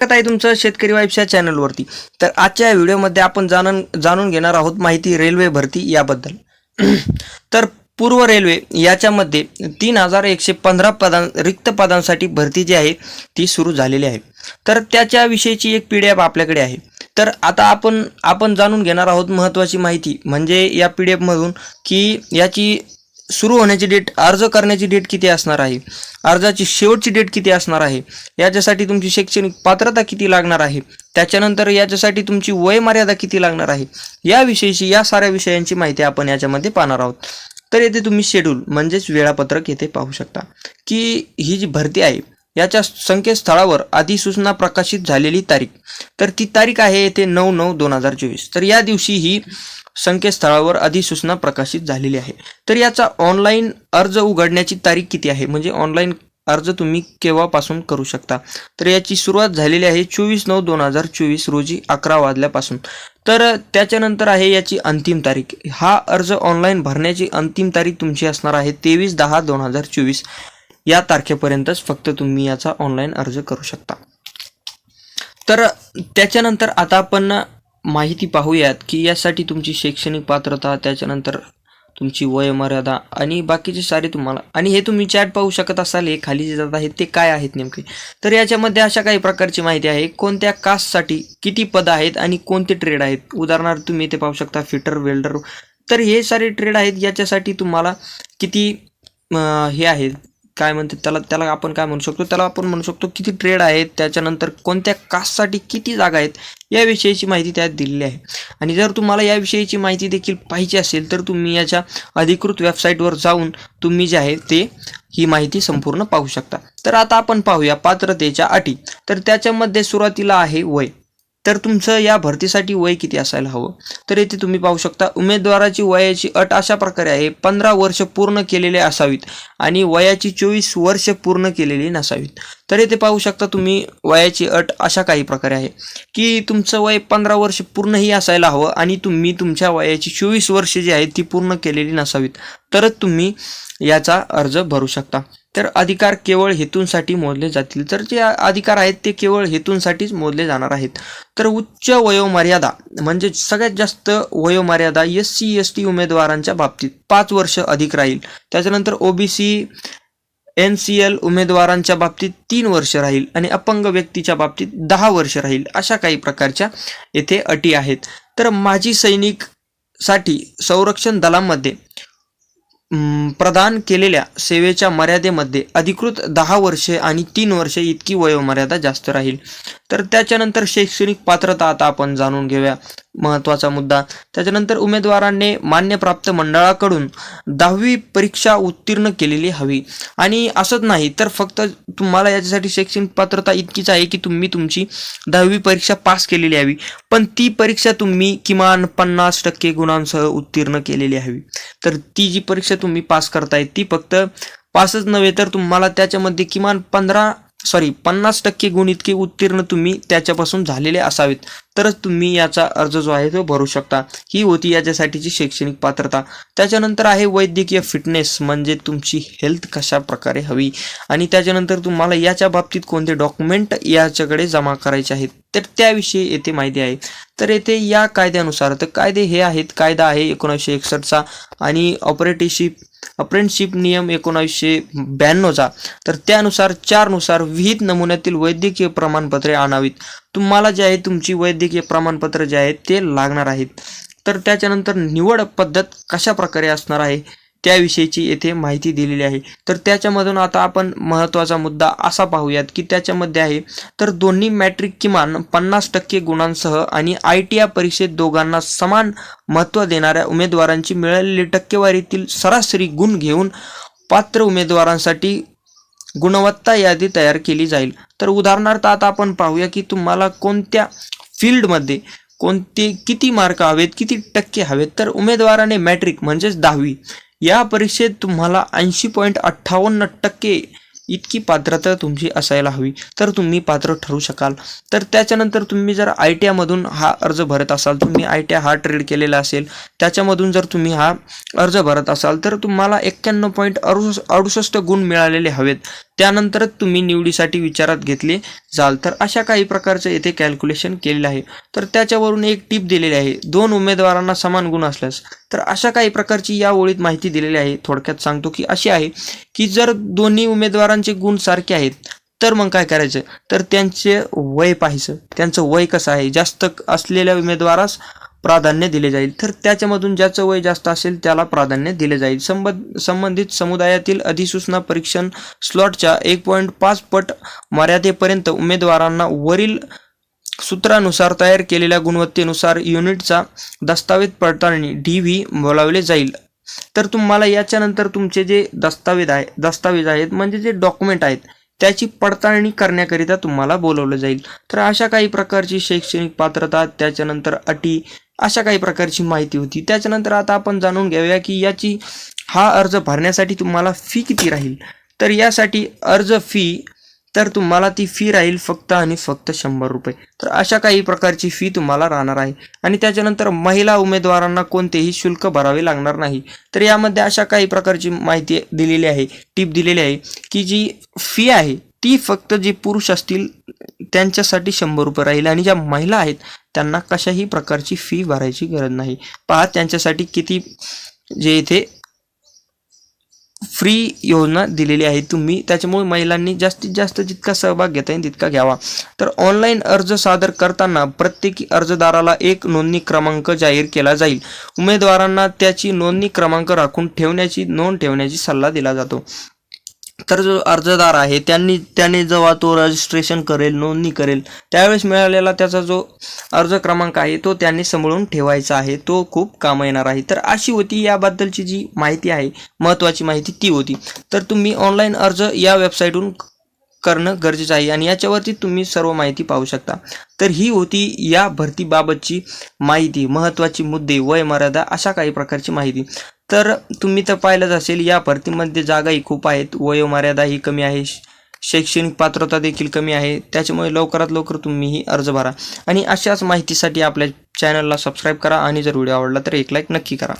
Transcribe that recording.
स्वागत आहे तुमचं शेतकरी वाईफच्या चॅनलवरती तर आजच्या व्हिडिओमध्ये आपण जाणून जाणून घेणार आहोत माहिती रेल्वे भरती याबद्दल. तर पूर्व रेल्वे याच्यामध्ये तीन हजार एकशे पंधरा पदां रिक्त पदांसाठी भरती जी आहे ती सुरू झालेली आहे. तर त्याच्याविषयीची एक पी डी एफ आपल्याकडे आहे. तर आता आपण आपण जाणून घेणार आहोत महत्त्वाची माहिती. म्हणजे या पी डी एफमधून की याची सुरू होण्याची डेट अर्ज करण्याची डेट किती असणार आहे? अर्जाची शेवटची डेट किती असणार आहे? याच्यासाठी तुमची शैक्षणिक पात्रता किती लागणार आहे? त्याच्यानंतर याच्यासाठी तुमची वय मर्यादा किती लागणार आहे? याविषयीची या साऱ्या विषयांची माहिती आपण याच्यामध्ये पाहणार आहोत. तर येथे तुम्ही शेड्यूल म्हणजेच वेळापत्रक येथे पाहू शकता. की ही जी भरती आहे याच्या संकेतस्थळावर अधिसूचना प्रकाशित झालेली तारीख. तर ती तारीख आहे येथे नऊ नऊ दोन हजार चोवीस. तर या दिवशी ही संकेतस्थळावर अधिसूचना प्रकाशित झालेली आहे. तर याचा ऑनलाईन अर्ज उघडण्याची तारीख किती आहे? म्हणजे ऑनलाईन अर्ज तुम्ही केव्हापासून करू शकता? तर याची सुरुवात झालेली आहे चोवीस नऊ दोन हजार चोवीस रोजी अकरा वाजल्यापासून. तर त्याच्यानंतर आहे याची अंतिम तारीख. हा अर्ज ऑनलाईन भरण्याची अंतिम तारीख तुमची असणार आहे तेवीस दहा दोन हजार चोवीस. या तारखेपर्यंतच फक्त तुम्ही याचा ऑनलाईन अर्ज करू शकता. तर त्याच्यानंतर आता आपण माहिती पाहूयात की यासाठी तुमची शैक्षणिक पात्रता त्याच्यानंतर तुमची वयमर्यादा आणि बाकीचे सारे तुम्हाला आणि हे तुम्ही चॅट पाहू शकत असाल हे खाली जे जात आहेत ते काय आहेत नेमके? तर याच्यामध्ये अशा काही प्रकारची माहिती आहे कोणत्या कास्टसाठी किती पदं आहेत आणि कोणते ट्रेड आहेत? उदाहरणार्थ तुम्ही इथे पाहू शकता फिटर वेल्डर तर हे सारे ट्रेड आहेत याच्यासाठी तुम्हाला किती हे आहेत काय म्हणतात त्याला त्याला आपण काय म्हणू शकतो? त्याला आपण म्हणू शकतो किती ट्रेड आहेत त्याच्यानंतर कोणत्या कास्टसाठी किती जागा आहेत याविषयीची माहिती त्यात दिलेली आहे. आणि जर तुम्हाला याविषयीची माहिती देखील पाहिजे असेल तर तुम्ही याच्या अधिकृत वेबसाईटवर जाऊन तुम्ही जे आहे ते ही माहिती संपूर्ण पाहू शकता. तर आता आपण पाहूया पात्रतेच्या अटी. तर त्याच्यामध्ये सुरुवातीला आहे वय. तर तुमचं या भरतीसाठी वय किती असायला हवं? तर येथे तुम्ही पाहू शकता उमेदवाराची वयाची अट अशा प्रकारे आहे पंधरा वर्ष पूर्ण केलेले असावीत आणि वयाची चोवीस वर्ष पूर्ण केलेली नसावीत. तर येथे पाहू शकता तुम्ही वयाची अट अशा काही प्रकारे आहे की तुमचं वय पंधरा वर्ष पूर्णही असायला हवं आणि तुम्ही तुमच्या वयाची चोवीस वर्ष जी आहेत ती पूर्ण केलेली नसावीत. तरच तुम्ही याचा अर्ज भरू शकता. तर अधिकार केवळ हेतूंसाठी मोजले जातील. तर जे अधिकार आहेत ते केवळ हेतूंसाठीच मोजले जाणार आहेत. तर उच्च वयोमर्यादा म्हणजे सगळ्यात जास्त वयोमर्यादा एस सी एस टी उमेदवारांच्या बाबतीत पाच वर्ष अधिक राहील. त्याच्यानंतर ओबीसी एन सी एल उमेदवारांच्या बाबतीत तीन वर्ष राहील आणि अपंग व्यक्तीच्या बाबतीत दहा वर्ष राहील अशा काही प्रकारच्या येथे अटी आहेत. तर माजी सैनिकसाठी संरक्षण दलामध्ये प्रदान केलेल्या सेवेच्या मर्यादेमध्ये अधिकृत दहा वर्षे आणि तीन वर्षे इतकी वयोमर्यादा जास्त राहील. तर त्याच्यानंतर शैक्षणिक पात्रता आता आपण जाणून घेऊया. महत्त्वाचा मुद्दा. त्याच्यानंतर उमेदवारांनी मान्यप्राप्त मंडळाकडून दहावी परीक्षा उत्तीर्ण केलेली हवी. आणि असंच नाही तर फक्त तुम्हाला याच्यासाठी शैक्षणिक पात्रता इतकीच आहे की तुम्ही तुमची दहावी परीक्षा पास केलेली हवी. पण ती परीक्षा तुम्ही किमान पन्नास टक्के गुणांसह उत्तीर्ण केलेली हवी. तर ती जी परीक्षा तुम्ही पास करताय ती फक्त पासच नव्हे तर तुम्हाला त्याच्यामध्ये किमान पंधरा सॉरी पन्नास टक्के गुण इतके उत्तीर्ण तुम्ही त्याच्यापासून झालेले असावेत. तरच तुम्ही याचा अर्ज जो आहे तो भरू शकता. ही होती याच्यासाठीची शैक्षणिक पात्रता. त्याच्यानंतर आहे वैद्यकीय फिटनेस म्हणजे तुमची हेल्थ कशा प्रकारे हवी? आणि त्याच्यानंतर तुम्हाला याच्या बाबतीत कोणते डॉक्युमेंट याच्याकडे जमा करायचे आहेत? तर त्याविषयी येथे माहिती आहे. तर येथे या कायद्यानुसार तर कायदे हे आहेत. कायदा आहे एकोणीसशे एकसष्टचा आणि ऑपरेटिशिप अप्रेंटशिप नियम एकोणावीसशे ब्याण्णवचा तर त्यानुसार चारनुसार विहित नमुन्यातील वैद्यकीय प्रमाणपत्रे आणावीत. तुम्हाला जे आहे तुमची वैद्यकीय प्रमाणपत्र जे आहेत ते लागणार आहेत. तर त्याच्यानंतर निवड पद्धत कशा प्रकारे असणार आहे? त्याविषयीची येथे माहिती दिलेली आहे. तर त्याच्यामधून आता आपण महत्त्वाचा मुद्दा असा पाहूयात की त्याच्यामध्ये आहे तर दोन्ही मॅट्रिक किमान पन्नास टक्के गुणांसह आणि आय टी आय परीक्षेत दोघांना समान महत्त्व देणाऱ्या उमेदवारांची मिळालेली टक्केवारीतील सरासरी गुण घेऊन पात्र उमेदवारांसाठी गुणवत्ता यादी तयार केली जाईल. तर उदाहरणार्थ आता आपण पाहूया की तुम्हाला कोणत्या फील्डमध्ये कोणते किती मार्क हवेत किती टक्के हवेत? तर उमेदवाराने मॅट्रिक म्हणजेच दहावी. या परीक्षेत तुम्हाला ऐंशी पॉईंट अठ्ठावन्न टक्के इतकी पात्रता तुमची असायला हवी. तर तुम्ही पात्र ठरू शकाल. तर त्याच्यानंतर तुम्ही जर आय टी आयमधून हा अर्ज भरत असाल तुम्ही आय टी आय हा ट्रेड केलेला असेल त्याच्यामधून जर तुम्ही हा अर्ज भरत असाल तर तुम्हाला एक्क्याण्णव पॉईंट अडुस अडुसष्ट गुण मिळालेले हवेत. त्यानंतरच तुम्ही निवडीसाठी विचारात घेतले जाल. तर अशा काही प्रकारचं येथे कॅल्क्युलेशन केलेलं आहे. तर त्याच्यावरून एक टिप दिलेली आहे. दोन उमेदवारांना समान गुण असल्यास. तर अशा काही प्रकारची या ओळीत माहिती दिलेली आहे. थोडक्यात सांगतो की अशी आहे की जर दोन्ही उमेदवारांचे गुण सारखे आहेत तर मग काय करायचं? तर त्यांचे वय पाहायचं. त्यांचं वय कसं आहे? जास्त असलेल्या उमेदवारास प्राधान्य दिले जाईल. तर त्याच्यामधून ज्याचं वय जास्त असेल त्याला प्राधान्य दिले जाईल. संबंध संबंधित समुदायातील अधिसूचना परीक्षण स्लॉटच्या एक पॉईंट पाच पट मर्यादेपर्यंत उमेदवारांना वरील सूत्रानुसार तयार केलेल्या गुणवत्तेनुसार युनिटचा दस्तावेज पडताळणी डी व्ही बोलावले जाईल. तर तुम्हाला याच्यानंतर तुमचे जे दस्तावेज आहे दस्तावेज आहेत म्हणजे जे डॉक्युमेंट आहेत त्याची पडताळणी करण्याकरिता तुम्हाला बोलवलं जाईल. तर अशा काही प्रकारची शैक्षणिक पात्रता त्याच्यानंतर अटी अशा काही प्रकारची माहिती होती. त्याच्यानंतर आता आपण जाणून घेऊया की याची हा अर्ज भरण्यासाठी तुम्हाला फी किती राहील? तर यासाठी अर्ज फी तर तुम्हाला ती फी राहील फक्त आणि फक्त शंभर रुपये. तर अशा काही प्रकारची फी तुम्हाला राहणार आहे. आणि त्याच्यानंतर महिला उमेदवारांना कोणतेही शुल्क भरावे लागणार नाही. तर यामध्ये अशा काही प्रकारची माहिती दिलेली आहे टीप दिलेली आहे की जी फी आहे ती फक्त जे पुरुष असतील त्यांच्यासाठी शंभर रुपये राहील. आणि ज्या महिला आहेत त्यांना कशाही प्रकारची फी भरायची गरज नाही. पहा त्यांच्यासाठी किती जे इथे फ्री योजना दिलेली आहे तुम्ही. त्याच्यामुळे महिलांनी जास्तीत जास्त जितका सहभाग घेता येईल तितका घ्यावा. तर ऑनलाईन अर्ज सादर करताना प्रत्येकी अर्जदाराला एक नोंदणी क्रमांक जाहीर केला जाईल. उमेदवारांना त्याची नोंदणी क्रमांक राखून ठेवण्याची नोंद ठेवण्याची सल्ला दिला जातो. तर जो अर्जदार आहे त्यांनी त्याने जेव्हा तो रजिस्ट्रेशन करेल नोंदणी करेल त्यावेळेस मिळालेला त्याचा जो अर्ज क्रमांक आहे तो त्यांनी सांभाळून ठेवायचा आहे. तो खूप कामं येणार आहे. तर अशी होती याबद्दलची जी माहिती आहे महत्त्वाची माहिती ती होती. तर तुम्ही ऑनलाईन अर्ज या वेबसाईटहून करणं गरजेचं आहे आणि याच्यावरती तुम्ही सर्व माहिती पाहू शकता. तर ही होती या भरतीबाबतची माहिती महत्त्वाची मुद्दे वय मर्यादा अशा काही प्रकारची माहिती. तर तुम्ही तर पाहिलंच असेल या भरतीमध्ये जागाही खूप आहेत वयोमर्यादा ही कमी आहे शैक्षणिक पात्रता देखील कमी आहे त्याच्यामुळे लवकरात लवकर तुम्हीही अर्ज भरा. आणि अशाच माहितीसाठी आपल्या चॅनलला सबस्क्राईब करा आणि जर व्हिडिओ आवडला तर एक लाईक नक्की करा.